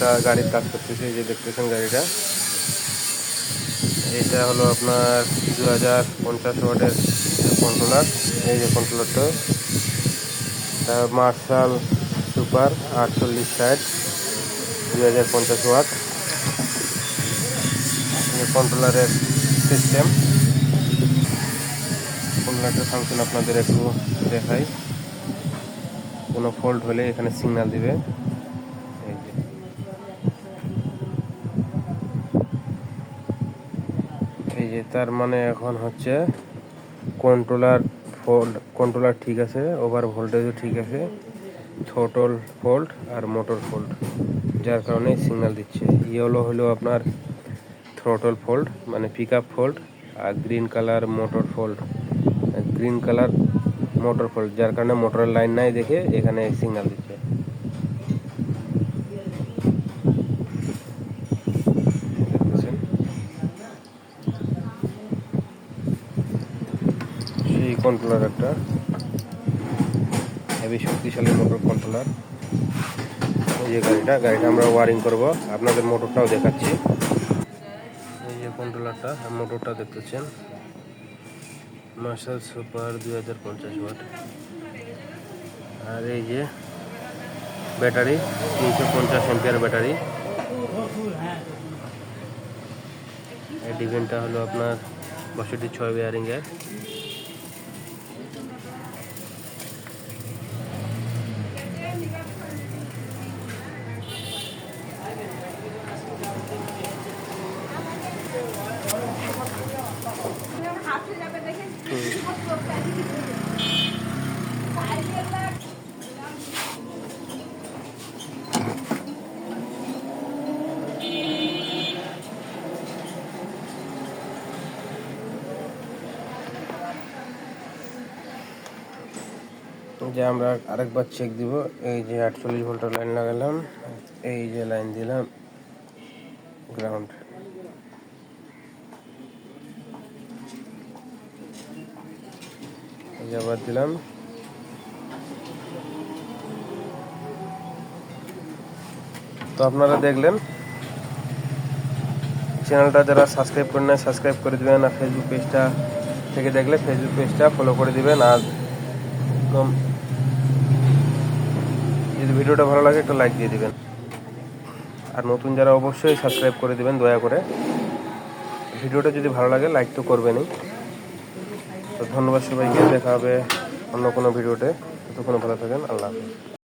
একটা গাড়ির কাজ করতেছে, এই যে দেখতেছেন গাড়িটা। এটা হলো আপনার দু হাজার পঞ্চাশ ওয়াটের কন্ট্রোলার, এই যে কন্ট্রোলারটা। মার্শাল সুপার, আটচল্লিশ ষাট দু হাজার পঞ্চাশ ওয়াট। কন্ট্রোলারের সিস্টেম। কন্ট্রোলারটার ফাংশন আপনাদের একটু দেখাই। কোনো ফল্ট হলে এখানে সিগন্যাল দিবে। এই যে তার মানে এখন হচ্ছে কন্ট্রোলার ফোল্ড কন্ট্রোলার ঠিক আছে ওভার ভোল্টেজও ঠিক আছে থ্রোটল ফোল্ড আর মোটর ফল্ট যার কারণে সিগন্যাল দিচ্ছে। ইয়েলো হলো আপনার থ্রোটল ফোল্ড মানে পিক আপ ফোল্ড আর green colour motor fault green colour motor fault যার কারণে মোটরের লাইন নাই দেখে এখানে সিগন্যাল দিচ্ছে দেখতেছেন সেই কন্ট্রোলার একটা। হেভি শক্তিশালী মোটর কন্ট্রোলার এই যে গাড়িটা গাড়িটা আমরা ওয়ারিং করব। আপনাদের মোটরটাও দেখাচ্ছি। এই যে কন্ট্রোলারটা মোটরটা দেখতেছেন। মার্শাল সুপার দুই হাজার পঞ্চাশ ওয়াট আর এই যে ব্যাটারি, তিনশো পঞ্চাশ এম্পিয়ার ব্যাটারি। এই ডিভেনটা হলো আপনার বছরটি ছয় বেয়ারিংয়ের যে আমরা আরেকবার চেক দিব। এই যে আটচল্লিশ ভোল্টের লাইন লাগালাম, এই যে লাইন দিলাম গ্রাউন্ড এই যে আবার দিলাম। তো আপনারা দেখলেন চ্যানেলটা যারা সাবস্ক্রাইব করেন না সাবস্ক্রাইব করে দিবেন আর ফেসবুক পেজটা থেকে দেখলে ফেসবুক পেজটা ফলো করে দিবেন। আর উম, যদি ভিডিওটা ভালো লাগে একটা লাইক দিয়ে দেবেন। আর নতুন যারা অবশ্যই সাবস্ক্রাইব করে দিবেন দয়া করে। ভিডিওটা যদি ভালো লাগে লাইক তো করবেনই। তো ধন্যবাদ সবাইকে দেখা হবে অন্য কোনো ভিডিওতে। ততক্ষণ ভালো থাকেন আল্লাহ হাফেজ।